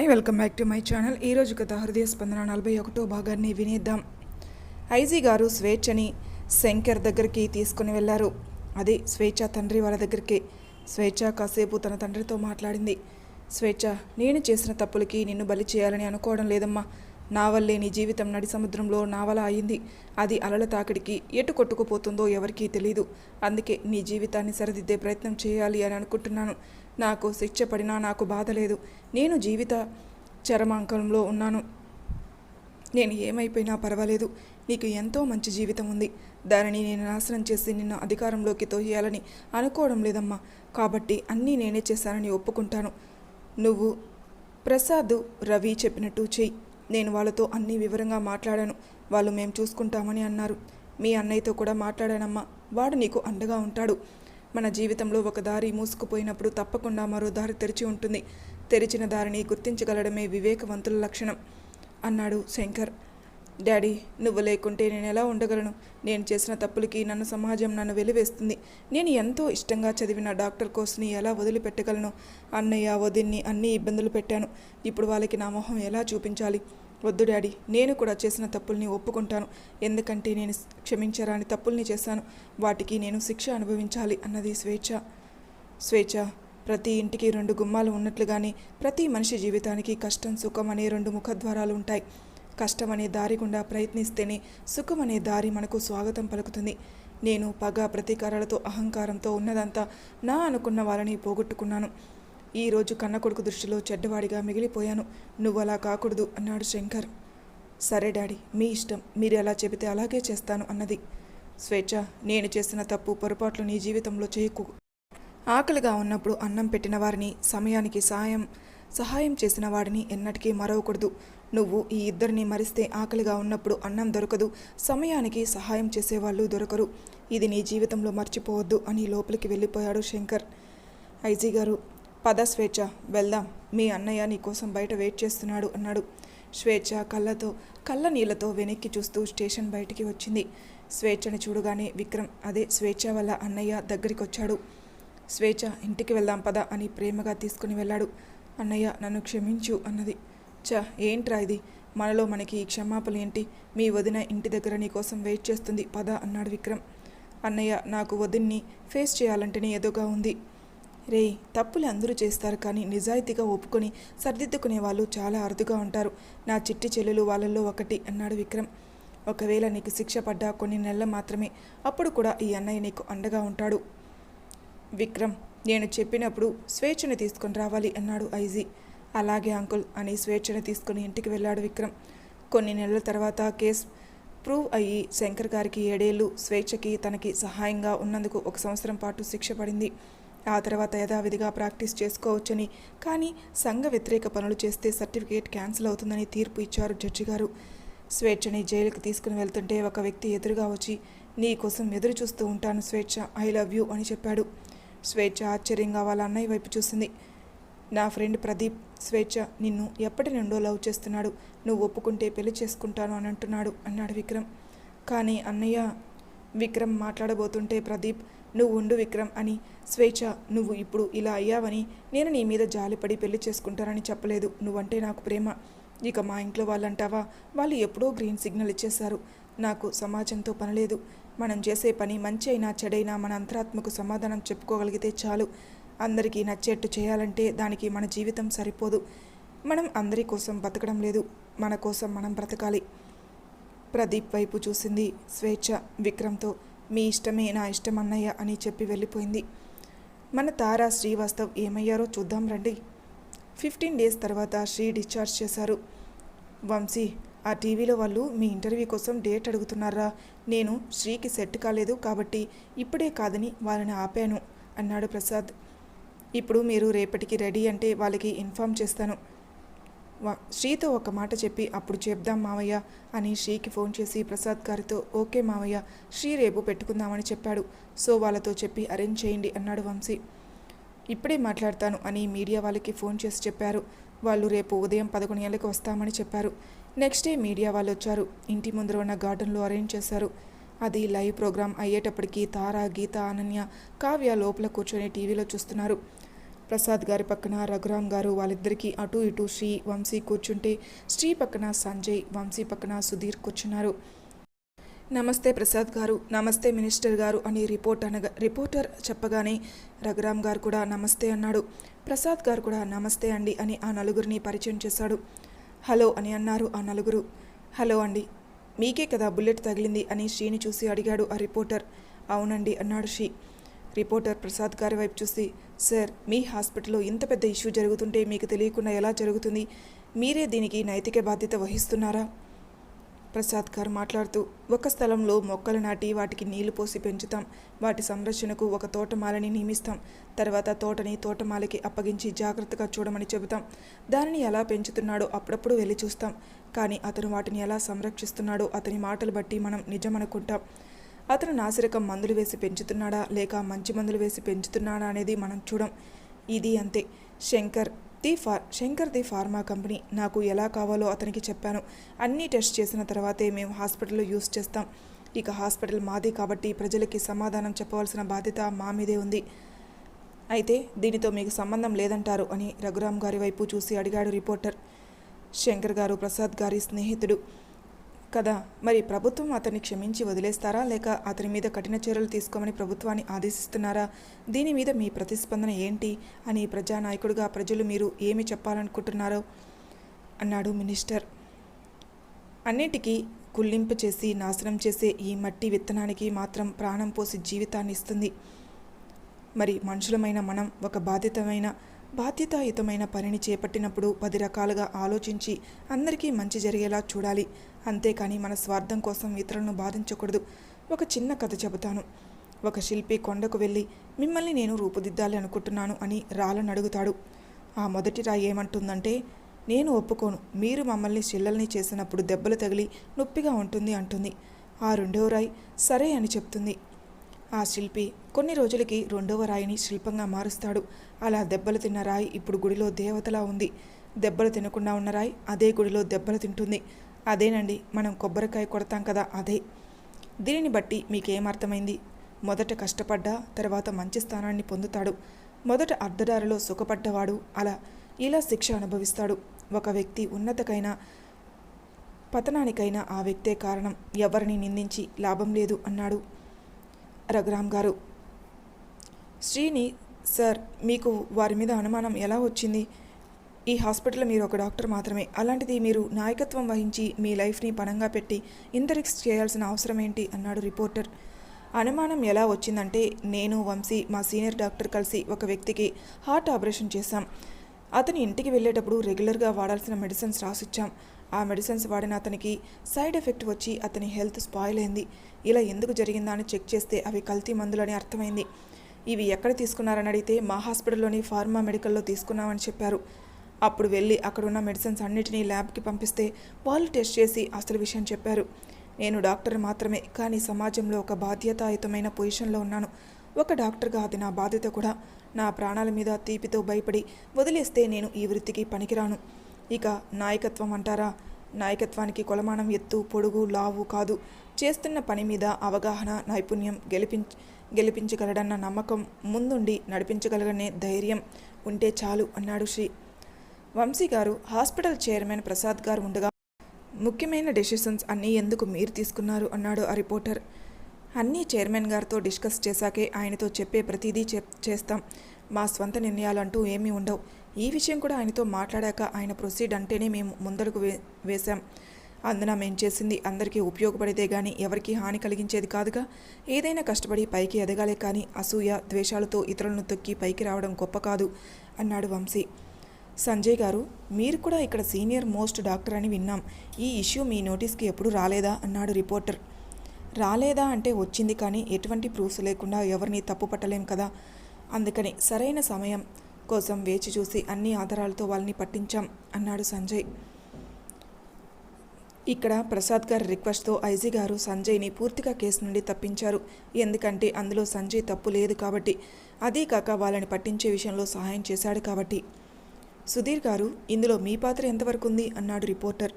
Hi welcome back to my channel. ఈరోజు కథ హృదయ స్పందన నలభై ఒకటో భాగాన్ని వినేద్దాం. ఐజీ గారు స్వేచ్ఛని శంకర్ దగ్గరికి తీసుకుని వెళ్ళారు అది స్వేచ్ఛ తండ్రి వాళ్ళ దగ్గరికి. స్వేచ్ఛ కాసేపు తన తండ్రితో మాట్లాడింది. స్వేచ్ఛ నేను చేసిన తప్పులకి నిన్ను బలి చేయాలని అనుకోవడం లేదమ్మా. నా వల్లే నీ జీవితం నడి సముద్రంలో నావల అయింది. అది అలల తాకిడికి ఎటు కొట్టుకుపోతుందో ఎవరికీ తెలియదు అందుకే నీ జీవితాన్ని సరిదిద్దే ప్రయత్నం చేయాలి అని అనుకుంటున్నాను. నాకు శిక్ష పడినా నాకు బాధ లేదు. నేను జీవిత చరమాంకంలో ఉన్నాను. నేను ఏమైపోయినా పర్వాలేదు. నీకు ఎంతో మంచి జీవితం ఉంది. దానిని నేను నాశనం చేసి నిన్ను అధికారంలోకి తోయాలని అనుకోవడం లేదమ్మా. కాబట్టి అన్నీ నేనే చేశానని ఒప్పుకుంటాను. నువ్వు ప్రసాద్ రవి చెప్పినట్టు చెయ్యి నేను వాళ్ళతో అన్ని వివరంగా మాట్లాడాను. వాళ్ళు మేము చూసుకుంటామని అన్నారు. మీ అన్నయ్యతో కూడా మాట్లాడానమ్మా. వాడు నీకు అండగా ఉంటాడు. మన జీవితంలో ఒక దారి మూసుకుపోయినప్పుడు తప్పకుండా మరో దారి తెరిచి ఉంటుంది. తెరిచిన దారిని గుర్తించగలడమే వివేకవంతుల లక్షణం అన్నాడు శంకర్. డాడీ నువ్వు లేకుంటే నేను ఎలా ఉండగలను? నేను చేసిన తప్పులకి నన్ను సమాజం నన్ను వెలివేస్తుంది. నేను ఎంతో ఇష్టంగా చదివిన డాక్టర్ కోర్స్ని ఎలా వదిలిపెట్టగలను? అన్నయ్య వదిన్ని అన్ని ఇబ్బందులు పెట్టాను. ఇప్పుడు వాళ్ళకి నా మొహం ఎలా చూపించాలి? వద్దు డాడీ నేను కూడా చేసిన తప్పుల్ని ఒప్పుకుంటాను. ఎందుకంటే నేను క్షమించరాని తప్పుల్ని చేశాను. వాటికి నేను శిక్ష అనుభవించాలి అన్నది స్వేచ్ఛ. స్వేచ్ఛ. ప్రతి ఇంటికి రెండు గుమ్మాలు ఉన్నట్లుగానే ప్రతి మనిషి జీవితానికి కష్టం సుఖం అనే రెండు ముఖద్వారాలు ఉంటాయి. కష్టం అనే దారి గుండా ప్రయత్నిస్తేనే సుఖం అనే దారి మనకు స్వాగతం పలుకుతుంది. నేను పగ ప్రతీకారాలతో అహంకారంతో ఉన్నదంతా నా అనుకున్న వాళ్ళని పోగొట్టుకున్నాను. ఈరోజు కన్న కొడుకు దృష్టిలో చెడ్డవాడిగా మిగిలిపోయాను. నువ్వు అలా కాకూడదు అన్నాడు శంకర్. సరే డాడీ మీ ఇష్టం. మీరు ఎలా చెబితే అలాగే చేస్తాను అన్నది. స్వేచ్ఛ నేను చేసిన తప్పు పొరపాట్లు నీ జీవితంలో చేయకు. ఆకలిగా ఉన్నప్పుడు అన్నం పెట్టిన వారిని సమయానికి సాయం సహాయం చేసిన వాడిని ఎన్నటికీ మరవకూడదు. నువ్వు ఈ ఇద్దరిని మరిస్తే ఆకలిగా ఉన్నప్పుడు అన్నం దొరకదు సమయానికి సహాయం చేసేవాళ్ళు దొరకరు. ఇది నీ జీవితంలో మర్చిపోవద్దు అని లోపలికి వెళ్ళిపోయాడు శంకర్. ఐజీ గారు పద స్వేచ్ఛ వెళ్దాం. మీ అన్నయ్య నీ కోసం బయట వెయిట్ చేస్తున్నాడు అన్నాడు. స్వేచ్ఛ కళ్ళతో కళ్ళ నీళ్ళతో వెనక్కి చూస్తూ స్టేషన్ బయటికి వచ్చింది. స్వేచ్ఛని చూడగానే విక్రమ్ అదే స్వేచ్ఛ వల్ల అన్నయ్య దగ్గరికి వచ్చాడు స్వేచ్ఛ ఇంటికి వెళ్దాం పద అని ప్రేమగా తీసుకుని వెళ్ళాడు. అన్నయ్య నన్ను క్షమించు అన్నది. చ ఏంట్రా ఇది? మనలో మనకి ఈ క్షమాపణ ఏంటి? మీ వదిన ఇంటి దగ్గర నీ కోసం వెయిట్ చేస్తుంది పద అన్నాడు విక్రమ్. అన్నయ్య నాకు వదిన్ని ఫేస్ చేయాలంటేనే ఎదుగా ఉంది. రే తప్పులు అందరూ చేస్తారు కానీ నిజాయితీగా ఒప్పుకొని సర్దిద్దుకునే వాళ్ళు చాలా అరుదుగా ఉంటారు. నా చిట్టి చెల్లెలు వాళ్ళల్లో ఒకటి అన్నాడు విక్రమ్. ఒకవేళ నీకు శిక్ష పడ్డా కొన్ని నెలలు మాత్రమే అప్పుడు కూడా ఈ అన్నయ్య నీకు అండగా ఉంటాడు. విక్రమ్ నేను చెప్పినప్పుడు స్వేచ్ఛను తీసుకొని రావాలి అన్నాడు ఐజీ. అలాగే అంకుల్ అని స్వేచ్ఛను తీసుకుని ఇంటికి వెళ్ళాడు విక్రమ్. కొన్ని నెలల తర్వాత కేసు ప్రూవ్ అయ్యి శంకర్ గారికి ఏడేళ్ళు స్వేచ్ఛకి తనకి సహాయంగా ఉన్నందుకు ఒక సంవత్సరం పాటు శిక్ష పడింది. ఆ తర్వాత యథావిధిగా ప్రాక్టీస్ చేసుకోవచ్చని. కానీ సంఘ వ్యతిరేక పనులు చేస్తే సర్టిఫికేట్ క్యాన్సిల్ అవుతుందని తీర్పు ఇచ్చారు జడ్జి గారు. స్వేచ్ఛని జైలుకు తీసుకుని వెళ్తుంటే ఒక వ్యక్తి ఎదురుగా వచ్చి నీ కోసం ఎదురు చూస్తూ ఉంటాను స్వేచ్ఛ ఐ లవ్ యూ అని చెప్పాడు. స్వేచ్ఛ ఆశ్చర్యంగా వాళ్ళ అన్నయ్య వైపు చూసింది. నా ఫ్రెండ్ ప్రదీప్ స్వేచ్ఛ నిన్ను ఎప్పటి నుండో లవ్ చేస్తున్నాడు. నువ్వు ఒప్పుకుంటే పెళ్ళి చేసుకుంటాను అని అంటున్నాడు అన్నాడు విక్రమ్. కానీ అన్నయ్య విక్రమ్ మాట్లాడబోతుంటే ప్రదీప్ నువ్వు ఉండు విక్రమ్ అని స్వేచ్ఛ నువ్వు ఇప్పుడు ఇలా అయ్యావని నేను నీ మీద జాలిపడి పెళ్ళి చేసుకుంటానని చెప్పలేదు. నువ్వంటే నాకు ప్రేమ. ఇక మా ఇంట్లో వాళ్ళంటావా? వాళ్ళు ఎప్పుడో గ్రీన్ సిగ్నల్ ఇచ్చేశారు. నాకు సమాజంతో పనిలేదు మనం చేసే పని మంచి అయినా చెడైనా మన అంతరాత్మకు సమాధానం చెప్పుకోగలిగితే చాలు. అందరికీ నచ్చేట్టు చేయాలంటే దానికి మన జీవితం సరిపోదు. మనం అందరి కోసం బతకడం లేదు. మన కోసం మనం బ్రతకాలి. ప్రదీప్ వైపు చూసింది స్వేచ్ఛ విక్రమ్తో మీ ఇష్టమే నా ఇష్టం అన్నయ్య అని చెప్పి వెళ్ళిపోయింది. మన తారా శ్రీవాస్తవ్ ఏమయ్యారో చూద్దాం రండి. ఫిఫ్టీన్ డేస్ తర్వాత శ్రీ డిశ్చార్జ్ చేశారు. వంశీ ఆ టీవీలో వాళ్ళు మీ ఇంటర్వ్యూ కోసం డేట్ అడుగుతున్నారా? నేను శ్రీకి సెట్ కాలేదు కాబట్టి ఇప్పుడే కాదని వాళ్ళని ఆపాను అన్నాడు ప్రసాద్. ఇప్పుడు మీరు రేపటికి రెడీ అంటే వాళ్ళకి ఇన్ఫామ్ చేస్తాను. శ్రీతో ఒక మాట చెప్పి అప్పుడు చెప్దాం మావయ్య అని శ్రీకి ఫోన్ చేసి ప్రసాద్ గారితో ఓకే మావయ్య శ్రీ రేపు పెట్టుకుందామని చెప్పాడు. సో వాళ్ళతో చెప్పి అరేంజ్ చేయండి అన్నాడు వంశీ. ఇప్పుడే మాట్లాడతాను అని మీడియా వాళ్ళకి ఫోన్ చేసి చెప్పారు. వాళ్ళు రేపు ఉదయం పదకొండు గంటలకు వస్తామని చెప్పారు. నెక్స్ట్ డే మీడియా వాళ్ళు వచ్చారు. ఇంటి ముందర ఉన్న గార్డెన్లో అరేంజ్ చేశారు. అది లైవ్ ప్రోగ్రాం అయ్యేటప్పటికి తార గీత అనన్య కావ్య లోపల కూర్చొని టీవీలో చూస్తున్నారు. ప్రసాద్ గారి పక్కన రఘురామ్ గారు వాళ్ళిద్దరికీ అటు ఇటు శ్రీ వంశీ కూర్చుంటే శ్రీ పక్కన సంజయ్ వంశీ పక్కన సుధీర్ కూర్చున్నారు. నమస్తే ప్రసాద్ గారు నమస్తే మినిస్టర్ గారు అని రిపోర్ట్ అనగా రిపోర్టర్ చెప్పగానే రఘురామ్ గారు కూడా నమస్తే అన్నాడు. ప్రసాద్ గారు కూడా నమస్తే అండి అని ఆ నలుగురిని పరిచయం చేశాడు. హలో అని అన్నారు ఆ నలుగురు. హలో అండి మీకే కదా బుల్లెట్ తగిలింది అని శ్రీని చూసి అడిగాడు ఆ రిపోర్టర్. అవునండి అన్నాడు శ్రీ. రిపోర్టర్ ప్రసాద్ గారి వైపు చూసి సార్ మీ హాస్పిటల్లో ఇంత పెద్ద ఇష్యూ జరుగుతుంటే మీకు తెలియకుండా ఎలా జరుగుతుంది? మీరే దీనికి నైతిక బాధ్యత వహిస్తున్నారా? ప్రసాద్ గారు మాట్లాడుతూ ఒక స్థలంలో మొక్కలు నాటి వాటికి నీళ్ళు పోసి పెంచుతాం. వాటి సంరక్షణకు ఒక తోటమాలని నియమిస్తాం. తర్వాత తోటని తోటమాలకి అప్పగించి జాగ్రత్తగా చూడమని చెబుతాం. దానిని ఎలా పెంచుతున్నాడో అప్పుడప్పుడు వెళ్ళి చూస్తాం. కానీ అతను వాటిని ఎలా సంరక్షిస్తున్నాడో అతని మాటలు బట్టి మనం నిజమనుకుంటాం. అతను నాసిరకం మందులు వేసి పెంచుతున్నాడా లేక మంచి మందులు వేసి పెంచుతున్నాడా అనేది మనం చూడం. ఇది అంతే. Shankar the far Shankar the pharma company. నాకు ఎలా కావాలో అతనికి చెప్పాను. అన్నీ టెస్ట్ చేసిన తర్వాతే మేము హాస్పిటల్లో యూస్ చేస్తాం. ఇక హాస్పిటల్ మాది కాబట్టి ప్రజలకి సమాధానం చెప్పవలసిన బాధ్యత మా మీదే ఉంది. అయితే దీనితో మీకు సంబంధం లేదంటారు అని రఘురామ్ గారి వైపు చూసి అడిగాడు రిపోర్టర్. శంకర్ గారు ప్రసాద్ గారి స్నేహితుడు. కదా. మరి ప్రభుత్వం అతన్ని క్షమించి వదిలేస్తారా? లేక అతని మీద కఠిన చర్యలు తీసుకోమని ప్రభుత్వాన్ని ఆదేశిస్తున్నారా? దీని మీద మీ ప్రతిస్పందన ఏంటి? అని ప్రజానాయకుడిగా ప్రజలు మీరు ఏమి చెప్పాలనుకుంటున్నారో? అన్నాడు మినిస్టర్. అన్నిటికీ కుళ్ళింపు చేసి నాశనం చేసే ఈ మట్టి విత్తనానికి మాత్రం ప్రాణం పోసి జీవితాన్ని ఇస్తుంది. మరి మనుషులమైన మనం ఒక బాధ్యతమైన బాధ్యతాయుతమైన పనిని చేపట్టినప్పుడు పది రకాలుగా ఆలోచించి అందరికీ మంచి జరిగేలా చూడాలి. అంతేకాని మన స్వార్థం కోసం ఇతరులను బాధించకూడదు. ఒక చిన్న కథ చెబుతాను. ఒక శిల్పి కొండకు వెళ్ళి మిమ్మల్ని నేను రూపుదిద్దాలి అనుకుంటున్నాను అని రాళ్ళను అడుగుతాడు. ఆ మొదటి రాయి ఏమంటుందంటే నేను ఒప్పుకోను. మీరు మమ్మల్ని శిల్లల్ని చేసినప్పుడు దెబ్బలు తగిలి నొప్పిగా ఉంటుంది అంటుంది. ఆ రెండవ రాయి సరే అని చెప్తుంది. ఆ శిల్పి కొన్ని రోజులకి రెండవ రాయిని శిల్పంగా మారుస్తాడు. అలా దెబ్బలు తిన్న రాయి ఇప్పుడు గుడిలో దేవతలా ఉంది. దెబ్బలు తినకుండా ఉన్న రాయి అదే గుడిలో దెబ్బలు తింటుంది. అదేనండి మనం కొబ్బరికాయ కొడతాం కదా అదే. దీనిని బట్టి మీకేమర్థమైంది మొదట కష్టపడ్డా తర్వాత మంచి స్థానాన్ని పొందుతాడు. మొదట అర్ధదారిలో సుఖపడ్డవాడు అలా ఇలా శిక్ష అనుభవిస్తాడు. ఒక వ్యక్తి ఉన్నతకైనా పతనానికైనా ఆ వ్యక్తే కారణం. ఎవరిని నిందించి లాభం లేదు అన్నాడు. రఘురామ్ గారు. శ్రీని సార్ మీకు వారి మీద అనుమానం ఎలా వచ్చింది? ఈ హాస్పిటల్లో మీరు ఒక డాక్టర్ మాత్రమే. అలాంటిది మీరు నాయకత్వం వహించి మీ లైఫ్ని పణంగా పెట్టి ఇంత రిస్క్ చేయాల్సిన అవసరం ఏంటి? అన్నాడు రిపోర్టర్. అనుమానం ఎలా వచ్చిందంటే నేను వంశీ మా సీనియర్ డాక్టర్ కలిసి ఒక వ్యక్తికి హార్ట్ ఆపరేషన్ చేశాం. అతని ఇంటికి వెళ్ళేటప్పుడు రెగ్యులర్గా వాడాల్సిన మెడిసిన్స్ రాసిచ్చాం. ఆ మెడిసిన్స్ వాడిన అతనికి సైడ్ ఎఫెక్ట్ వచ్చి అతని హెల్త్ స్పాయిల్ అయింది. ఇలా ఎందుకు జరిగిందా అని చెక్ చేస్తే అవి కల్తీ మందులని అర్థమైంది. ఇవి ఎక్కడ తీసుకున్నారని అడిగితే మా హాస్పిటల్లోని ఫార్మా మెడికల్లో తీసుకున్నామని చెప్పారు. అప్పుడు వెళ్ళి అక్కడున్న మెడిసిన్స్ అన్నిటినీ ల్యాబ్కి పంపిస్తే వాళ్ళు టెస్ట్ చేసి అసలు విషయం చెప్పారు. నేను డాక్టర్ మాత్రమే కానీ సమాజంలో ఒక బాధ్యతాయుతమైన పొజిషన్లో ఉన్నాను. ఒక డాక్టర్గా అది నా బాధ్యత కూడా. నా ప్రాణాల మీద తీపితో భయపడి వదిలేస్తే నేను ఈ వృత్తికి పనికిరాను. ఇక నాయకత్వం అంటారా? నాయకత్వానికి కొలమానం ఎత్తు పొడుగు లావు కాదు. చేస్తున్న పని మీద అవగాహన నైపుణ్యం గెలిపించ గెలిపించగలడన్న నమ్మకం ముందుండి నడిపించగలగనే ధైర్యం ఉంటే చాలు అన్నాడు శ్రీ వంశీ గారు. హాస్పిటల్ చైర్మన్ ప్రసాద్ గారు ఉండగా ముఖ్యమైన డెసిషన్స్ అన్నీ ఎందుకు మీరు తీసుకున్నారు అన్నాడు ఆ రిపోర్టర్. అన్నీ చైర్మన్ గారితో డిస్కస్ చేశాకే ఆయనతో చెప్పే ప్రతిదీ చెప్ చేస్తాం. మా స్వంత నిర్ణయాలంటూ ఏమీ ఉండవు. ఈ విషయం కూడా ఆయనతో మాట్లాడాక ఆయన ప్రొసీడ్ అంటేనే మేము ముందరకు వే వేశాం. అందున మేం చేసింది అందరికీ ఉపయోగపడితే కానీ ఎవరికీ హాని కలిగించేది కాదుగా. ఏదైనా కష్టపడి పైకి ఎదగాలే కానీ అసూయ ద్వేషాలతో ఇతరులను తొక్కి పైకి రావడం గొప్ప కాదు అన్నాడు వంశీ. సంజయ్ గారు మీరు కూడా ఇక్కడ సీనియర్ మోస్ట్ డాక్టర్ అని విన్నాం. ఈ ఇష్యూ మీ నోటీస్కి ఎప్పుడు రాలేదా? అన్నాడు రిపోర్టర్. రాలేదా అంటే వచ్చింది కానీ ఎటువంటి ప్రూఫ్స్ లేకుండా ఎవరిని తప్పు పట్టలేం కదా? అందుకని సరైన సమయం కోసం వేచి చూసి అన్ని ఆధారాలతో వాళ్ళని పట్టించాం అన్నాడు సంజయ్. ఇక్కడ ప్రసాద్ గారి రిక్వెస్ట్తో ఐజీ గారు సంజయ్ని పూర్తిగా కేసు నుండి తప్పించారు. ఎందుకంటే అందులో సంజయ్ తప్పు లేదు కాబట్టి అదే కాక వాళ్ళని పట్టించే విషయంలో సహాయం చేశాడు కాబట్టి. సుధీర్ గారు ఇందులో మీ పాత్ర ఎంతవరకు ఉంది అన్నాడు రిపోర్టర్.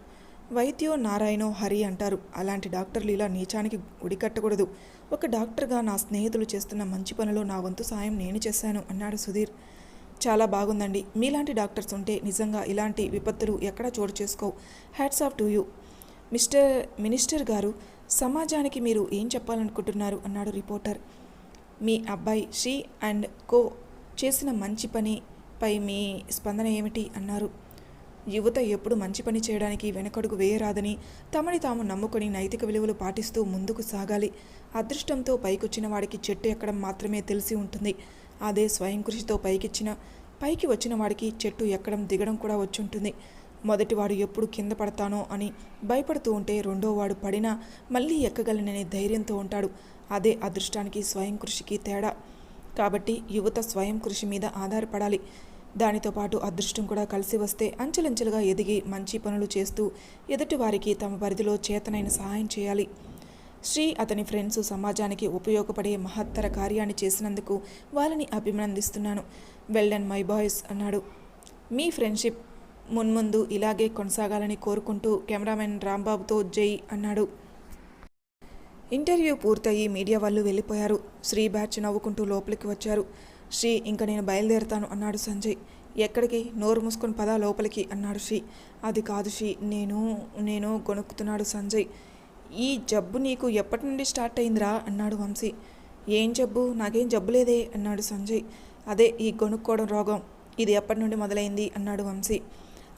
వైద్యో నారాయణో హరి అంటారు. అలాంటి డాక్టర్లు ఇలా నీచానికి ఉడికట్టకూడదు ఒక డాక్టర్గా నా స్నేహితులు చేస్తున్న మంచి పనిలో నా వంతు సాయం నేను చేశాను అన్నాడు సుధీర్. చాలా బాగుందండి. మీలాంటి డాక్టర్స్ ఉంటే నిజంగా ఇలాంటి విపత్తులు ఎక్కడ చోటు చేసుకోవు. Hats off to you. Mister minister గారు సమాజానికి మీరు ఏం చెప్పాలనుకుంటున్నారు? అన్నాడు రిపోర్టర్. మీ అబ్బాయి షీ అండ్ కో చేసిన మంచి పనిపై మీ స్పందన ఏమిటి? అన్నారు. యువత ఎప్పుడు మంచి పని చేయడానికి వెనకడుగు వేయరాదని తమని తాము నమ్ముకొని నైతిక విలువలు పాటిస్తూ ముందుకు సాగాలి. అదృష్టంతో పైకొచ్చిన వాడికి చెట్టు ఎక్కడం మాత్రమే తెలిసి ఉంటుంది. అదే స్వయం కృషితో పైకిచ్చిన పైకి వచ్చిన వాడికి చెట్టు ఎక్కడం దిగడం కూడా వచ్చుంటుంది. మొదటివాడు ఎప్పుడు కింద పడతానో అని భయపడుతూ ఉంటే రెండోవాడు పడినా మళ్ళీ ఎక్కగలననే ధైర్యంతో ఉంటాడు. అదే అదృష్టానికి స్వయం కృషికి తేడా. కాబట్టి యువత స్వయం కృషి మీద ఆధారపడాలి. దానితో పాటు అదృష్టం కూడా కలిసి వస్తే అంచెలంచెలుగా ఎదిగి మంచి పనులు చేస్తూ ఎదుటి వారికి తమ పరిధిలో చేతనైన సహాయం చేయాలి. శ్రీ అతని ఫ్రెండ్స్ సమాజానికి ఉపయోగపడే మహత్తర కార్యాన్ని చేసినందుకు వాళ్ళని అభినందిస్తున్నాను. వెల్ అండ్ మై బాయ్స్ అన్నాడు. మీ ఫ్రెండ్షిప్ మున్ముందు ఇలాగే కొనసాగాలని కోరుకుంటూ కెమెరామెన్ రాంబాబుతో జై అన్నాడు. ఇంటర్వ్యూ పూర్తయి మీడియా వాళ్ళు వెళ్ళిపోయారు. శ్రీ బ్యాచ్ నవ్వుకుంటూ లోపలికి వచ్చారు. శ్రీ ఇంకా నేను బయలుదేరుతాను అన్నాడు సంజయ్. ఎక్కడికి? నోరు మూసుకొని పదా లోపలికి అన్నాడు శ్రీ. అది కాదు శ్రీ నేను నేను గొనుక్కుతున్నాడు సంజయ్. ఈ జబ్బు నీకు ఎప్పటి నుండి స్టార్ట్ అయిందిరా? అన్నాడు వంశీ. ఏం జబ్బు? నాకేం జబ్బు లేదే అన్నాడు సంజయ్. అదే ఈ గొనుక్కోవడం రోగం. ఇది ఎప్పటి నుండి మొదలైంది? అన్నాడు వంశీ.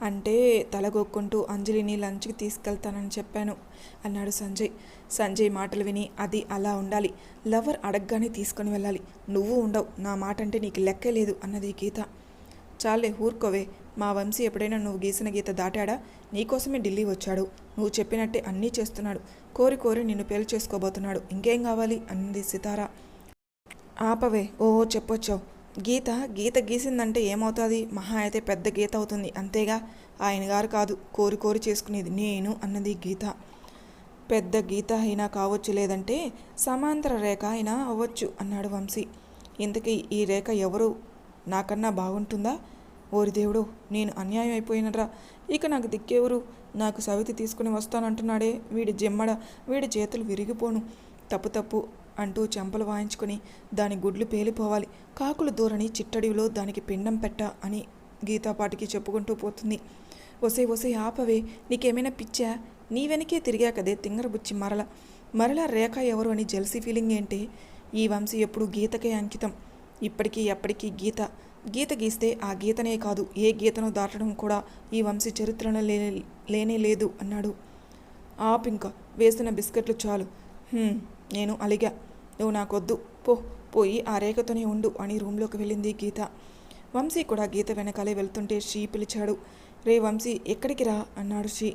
అంటే తలగొక్కుంటూ అంజలిని లంచ్కి తీసుకెళ్తానని చెప్పాను అన్నాడు సంజయ్. సంజయ్ మాటలు విని అది అలా ఉండాలి. లవర్ అడగగానే తీసుకొని వెళ్ళాలి. నువ్వు ఉండవు. నా మాట అంటే నీకు లెక్కే లేదు అన్నది గీత. చాలే ఊరుకోవే. మా వంశీ ఎప్పుడైనా నువ్వు గీసిన గీత దాటాడా? నీకోసమే ఢిల్లీ వచ్చాడు. నువ్వు చెప్పినట్టే అన్నీ చేస్తున్నాడు. కోరి కోరి నిన్ను పెళ్ళి చేసుకోబోతున్నాడు. ఇంకేం కావాలి? అన్నది సితారా. ఆపవే. ఓ చెప్పొచ్చావు. గీత గీత గీసిందంటే ఏమవుతుంది? మహా అయితే పెద్ద గీత అవుతుంది. అంతేగా? ఆయన గారు కాదు. కోరి కోరి చేసుకునేది నేను అన్నది గీత. పెద్ద గీత అయినా కావచ్చు లేదంటే సమాంతర రేఖ అయినా అవ్వచ్చు అన్నాడు వంశీ. ఇంతకీ ఈ రేఖ ఎవరు? నాకన్నా బాగుంటుందా? ఓరి దేవుడు నేను అన్యాయం అయిపోయినరా ఇక నాకు దిక్కెవరు. నాకు సవితి తీసుకుని వస్తానంటున్నాడే వీడి జిమ్మడ. వీడి చేతులు విరిగిపోను. తప్పు తప్పు అంటూ చెంపలు వాయించుకొని దాని గుడ్లు పేలిపోవాలి. కాకులు దూరని చిట్టడివిలో దానికి పిండం పెట్ట అని గీతాపాటికి చెప్పుకుంటూ పోతుంది. ఒసే ఒసే ఆపవే నీకేమైనా పిచ్చా? నీ వెనకే తిరిగా కదే తింగరబుచ్చి మరల. మరల రేఖ ఎవరు అని జెల్సీ ఫీలింగ్ ఏంటి? ఈ వంశీ ఎప్పుడు గీతకే అంకితం. ఇప్పటికీ ఎప్పటికీ గీత గీత గీస్తే ఆ గీతనే కాదు ఏ గీతను దాటడం కూడా ఈ వంశీ చరిత్రలో లేని లేనే లేదు అన్నాడు. ఆపింక వేసిన బిస్కెట్లు చాలు. నేను అలిగా. నువ్వు నాకొద్దు. పో పోయి ఆ రేఖతోనే ఉండు అని రూమ్లోకి వెళ్ళింది గీత. వంశీ కూడా గీత వెనకాలే వెళ్తుంటే షీ పిలిచాడు. రే వంశీ ఎక్కడికి రా? అన్నాడు షీ.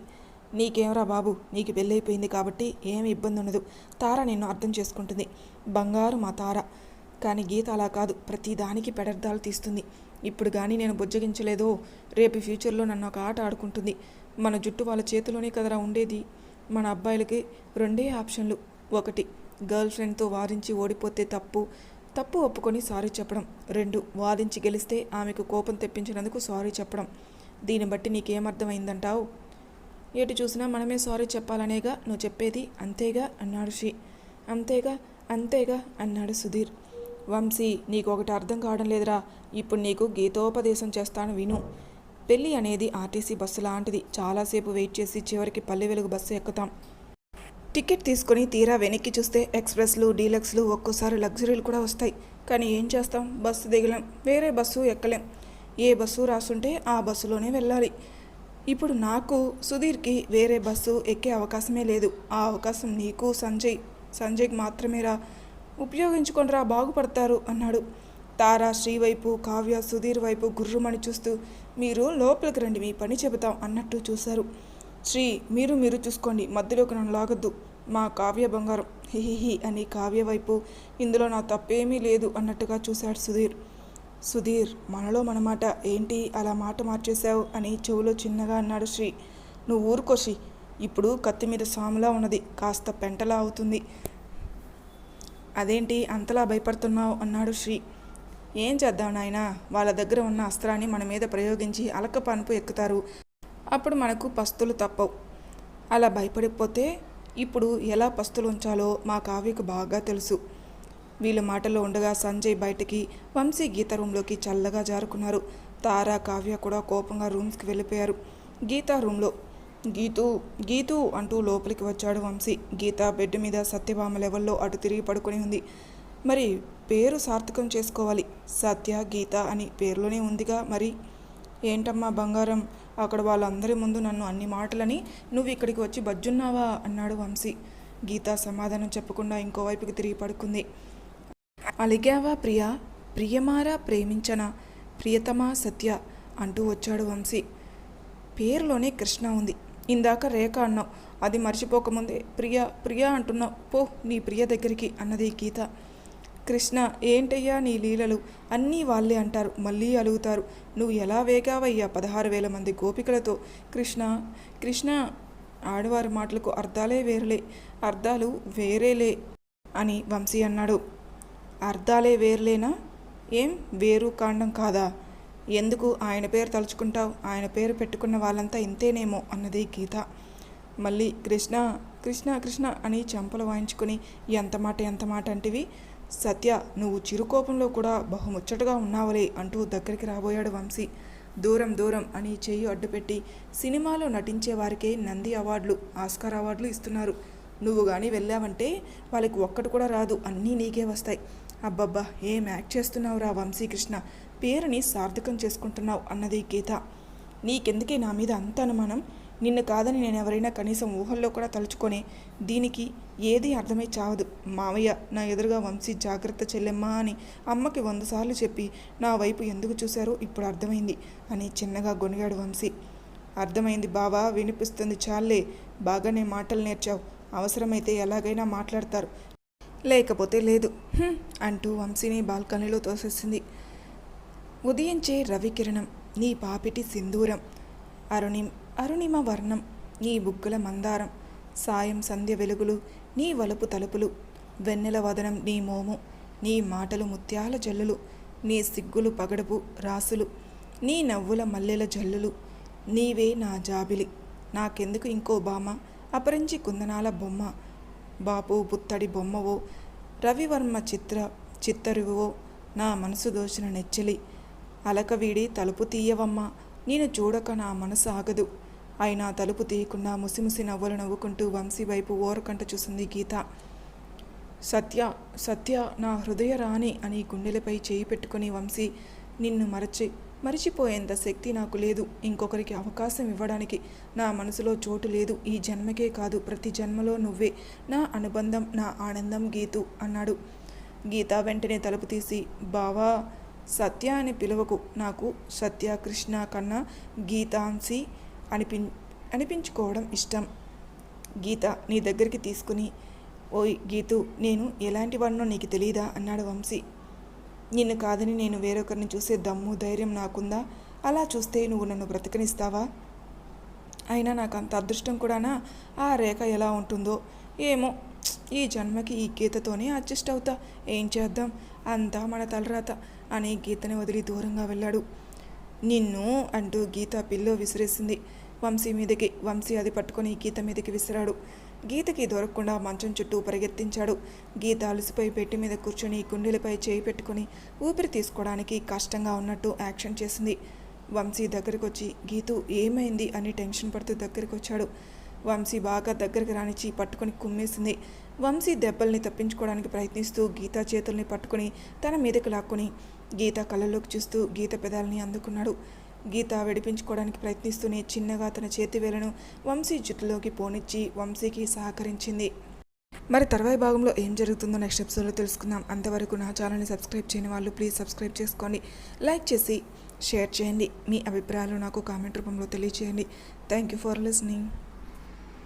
నీకేమరా బాబు నీకు పెళ్ళైపోయింది కాబట్టి ఏమి ఇబ్బంది ఉండదు తార నిన్ను అర్థం చేసుకుంటుంది. బంగారు మా తార. కానీ గీత అలా కాదు. ప్రతి దానికి పెడర్థాలు తీస్తుంది. ఇప్పుడు కానీ నేను బుజ్జగించలేదో? రేపు ఫ్యూచర్లో నన్ను ఒక ఆట ఆడుకుంటుంది. మన జుట్టు వాళ్ళ చేతిలోనే కదరా ఉండేది. మన అబ్బాయిలకి రెండే ఆప్షన్లు. ఒకటి గర్ల్ ఫ్రెండ్తో వారించి ఓడిపోతే తప్పు. తప్పు ఒప్పుకొని సారీ చెప్పడం. రెండు వాదించి గెలిస్తే ఆమెకు కోపం తెప్పించినందుకు సారీ చెప్పడం. దీన్ని బట్టి నీకేమర్థమైందంటావు? ఎటు చూసినా మనమే సారీ చెప్పాలనేగా నువ్వు చెప్పేది అంతేగా అన్నాడు షీ. అంతేగా అంతేగా అన్నాడు సుధీర్. వంశీ నీకు ఒకటి అర్థం కావడం లేదురా. ఇప్పుడు నీకు గీతోపదేశం చేస్తాను విను. పెళ్ళి అనేది ఆర్టీసీ బస్సు లాంటిది. చాలాసేపు వెయిట్ చేసి చివరికి పల్లె వెలుగు బస్సు ఎక్కుతాం. టికెట్ తీసుకొని తీరా వెనక్కి చూస్తే ఎక్స్ప్రెస్లు డీలక్స్లు ఒక్కోసారి లగ్జరీలు కూడా వస్తాయి. కానీ ఏం చేస్తాం? బస్సు దిగలేం. వేరే బస్సు ఎక్కలేం. ఏ బస్సు రాసుంటే ఆ బస్సులోనే వెళ్ళాలి. ఇప్పుడు నాకు సుధీర్కి వేరే బస్సు ఎక్కే అవకాశమే లేదు. ఆ అవకాశం నీకు సంజయ్. సంజయ్కి మాత్రమేరా. ఉపయోగించుకొనిరా బాగుపడతారు అన్నాడు. తారా శ్రీ వైపు కావ్య సుధీర్ వైపు గుర్రుమని చూస్తూ మీరు లోపలికి రండి మీ పని చెబుతాం అన్నట్టు చూశారు. శ్రీ మీరు మీరు చూసుకోండి మధ్యలోకి నన్ను లాగొద్దు మా కావ్య బంగారం. హిహిహి అని కావ్య వైపు ఇందులో నా తప్పేమీ లేదు అన్నట్టుగా చూశాడు సుధీర్. సుధీర్ మనలో మన మాట ఏంటి అలా మాట మార్చేశావు అని చెవులో చిన్నగా అన్నాడు శ్రీ. నువ్వు ఊరుకో శ్రీ ఇప్పుడు కత్తి మీద సాములా ఉన్నది కాస్త పెంటలా అవుతుంది. అదేంటి అంతలా భయపడుతున్నావు? అన్నాడు శ్రీ. ఏం చేద్దాం నాయనా? వాళ్ళ దగ్గర ఉన్న అస్త్రాన్ని మన మీద ప్రయోగించి అలక పనుపు ఎక్కుతారు. అప్పుడు మనకు పస్తులు తప్పవు. అలా భయపడిపోతే ఇప్పుడు ఎలా పస్తులు ఉంచాలో మా కావ్యకు బాగా తెలుసు. వీళ్ళ మాటలో ఉండగా సంజయ్ బయటికి వంశీ గీత రూమ్లోకి చల్లగా జారుకున్నారు. తారా కావ్య కూడా కోపంగా రూమ్స్కి వెళ్ళిపోయారు. గీత రూమ్లో గీతు గీతు అంటూ లోపలికి వచ్చాడు వంశీ. గీత బెడ్ మీద సత్యభామ లెవెల్లో అటు తిరిగి పడుకొని ఉంది. మరి పేరు సార్థకం చేసుకోవాలి. సత్య గీత అని పేరులోనే ఉందిగా మరి. ఏంటమ్మా బంగారం? అక్కడ వాళ్ళందరి ముందు నన్ను అన్ని మాటలని నువ్వు ఇక్కడికి వచ్చి బజ్జున్నావా? అన్నాడు వంశీ. గీత సమాధానం చెప్పకుండా ఇంకోవైపుకి తిరిగి పడుకుంది. అలిగావా ప్రియా? ప్రియమారా ప్రేమించనా? ప్రియతమా సత్య? అంటూ వచ్చాడు వంశీ. పేరులోనే కృష్ణ ఉంది. ఇందాక రేఖ అన్నావు. అది మర్చిపోకముందే. ప్రియ ప్రియ అంటున్నావు. పో నీ ప్రియ దగ్గరికి అన్నది గీత. కృష్ణ ఏంటయ్యా నీ లీలలు? అన్నీ వాళ్ళే అంటారు. మళ్ళీ అలుగుతారు. నువ్వు ఎలా వేగావయ్యా పదహారు వేల మంది గోపికలతో? కృష్ణ కృష్ణ ఆడవారి మాటలకు అర్థాలే వేరులే. అర్థాలు వేరేలే అని వంశీ అన్నాడు. అర్థాలే వేరులేనా? ఏం? వేరు కాండం కాదా? ఎందుకు ఆయన పేరు తలుచుకుంటావు? ఆయన పేరు పెట్టుకున్న వాళ్ళంతా ఇంతేనేమో అన్నది గీత. మళ్ళీ కృష్ణ కృష్ణ కృష్ణ అని చెంపలు వాయించుకుని ఎంత మాట ఎంత మాట అంటివి? సత్య నువ్వు చిరుకోపంలో కూడా బహుముచ్చటగా ఉన్నావులే అంటూ దగ్గరికి రాబోయాడు వంశీ. దూరం దూరం అని చెయ్యి అడ్డుపెట్టి సినిమాలో నటించే వారికే నంది అవార్డులు ఆస్కార్ అవార్డులు ఇస్తున్నారు. నువ్వు కానీ వెళ్ళావంటే వాళ్ళకి ఒక్కటి కూడా రాదు అన్నీ నీకే వస్తాయి. అబ్బబ్బా ఏం యాక్ట్ చేస్తున్నావురా వంశీకృష్ణ పేరుని సార్థకం చేసుకుంటున్నావు అన్నది గీత. నీకెందుకే నా మీద అంత అనుమానం? నిన్ను కాదని నేను ఎవరైనా కనీసం ఊహల్లో కూడా తలుచుకొని దీనికి ఏది అర్థమై చావదు. మావయ్య నా ఎదురుగా వంశీ జాగ్రత్త చెల్లెమ్మా అని అమ్మకి వంద సార్లు చెప్పి నా వైపు ఎందుకు చూశారో ఇప్పుడు అర్థమైంది అని చిన్నగా గొనిగాడు వంశీ. అర్థమైంది బావా వినిపిస్తుంది చాలే బాగానే మాటలు నేర్చావు. అవసరమైతే ఎలాగైనా మాట్లాడతారు. లేకపోతే లేదు. అంటూ వంశీని బాల్కనీలో తోసేసింది. ఉదయించే రవికిరణం నీ పాపిటి సింధూరం. అరుణి అరుణిమ వర్ణం నీ బుగ్గల మందారం. సాయం సంధ్య వెలుగులు నీ వలుపు తలుపులు. వెన్నెల వదనం నీ మోము నీ మాటలు ముత్యాల జల్లులు. నీ సిగ్గులు పగడపు రాసులు నీ నవ్వుల మల్లెల జల్లులు. నీవే నా జాబిలి నాకెందుకు ఇంకో బామ? అపరించి కుందనాల బొమ్మ. బాపు పుత్తడి బొమ్మవో రవివర్మ చిత్ర చిత్తరువో నా మనసు దోచిన నెచ్చలి. అలక వీడి తలుపు తీయవమ్మా. నేను చూడక నా మనసు ఆగదు. అయినా తలుపు తీయకుండా ముసిముసి నవ్వులు నవ్వుకుంటూ వంశీ వైపు ఓరకంట చూసింది గీత. సత్య సత్య నా హృదయ రాణి అని గుండెలపై చేయి పెట్టుకుని వంశీ నిన్ను మరచి మరిచిపోయేంత శక్తి నాకు లేదు. ఇంకొకరికి అవకాశం ఇవ్వడానికి నా మనసులో చోటు లేదు. ఈ జన్మకే కాదు ప్రతి జన్మలో నువ్వే. నా అనుబంధం నా ఆనందం గీతు అన్నాడు. గీత వెంటనే తలుపు తీసి బావా సత్య అని పిలువకు. నాకు సత్య కృష్ణ కన్నా గీతాంశి అనిపి అనిపించుకోవడం ఇష్టం. గీత నీ దగ్గరికి తీసుకుని ఓయ్ గీతు నేను ఎలాంటి వాడినో నీకు తెలియదా అన్నాడు వంశీ. నిన్ను కాదని నేను వేరొకరిని చూసే దమ్ము ధైర్యం నాకుందా? అలా చూస్తే నువ్వు నన్ను బ్రతకనిస్తావా? అయినా నాకు అంత అదృష్టం కూడానా? ఆ రేఖ ఎలా ఉంటుందో? ఏమో. ఈ జన్మకి ఈ గీతతోనే అడ్జస్ట్ అవుతా. ఏం చేద్దాం? అంతా మన తలరాత. అని గీతని వదిలి దూరంగా వెళ్ళాడు. నిన్ను అంటూ గీత పిల్లో విసిరేసింది. వంశీ మీదకి వంశీ అది పట్టుకొని గీత మీదకి విసిరాడు. గీతకి దొరకకుండా మంచం చుట్టూ పరిగెత్తించాడు. గీత అలసిపోయి పెట్టి మీద కూర్చొని గుండెలపై చేయి పెట్టుకొని ఊపిరి తీసుకోవడానికి కష్టంగా ఉన్నట్టు యాక్షన్ చేసింది. వంశీ దగ్గరికి వచ్చి గీతు ఏమైంది? అని టెన్షన్ పడుతూ దగ్గరికి వచ్చాడు వంశీ బాగా దగ్గరికి రానిచ్చి పట్టుకొని కుమ్మేసింది. వంశీ దెబ్బల్ని తప్పించుకోవడానికి ప్రయత్నిస్తూ గీత చేతుల్ని పట్టుకొని తన మీదకు లాక్కుని గీత కళ్ళలోకి చూస్తూ గీత పెదాలని అందుకున్నాడు. గీత విడిపించుకోవడానికి ప్రయత్నిస్తూనే చిన్నగా తన చేతివేలను వంశీ జుట్టులోకి పోనిచ్చి వంశీకి సహకరించింది. మరి తర్వాయి భాగంలో ఏం జరుగుతుందో నెక్స్ట్ ఎపిసోడ్లో తెలుసుకుందాం. అంతవరకు నా ఛానల్ని సబ్స్క్రైబ్ చేయని వాళ్ళు ప్లీజ్ సబ్స్క్రైబ్ చేసుకోండి. లైక్ చేసి షేర్ చేయండి. మీ అభిప్రాయాలు నాకు కామెంట్ రూపంలో తెలియజేయండి థ్యాంక్ యూ ఫర్ లిసనింగ్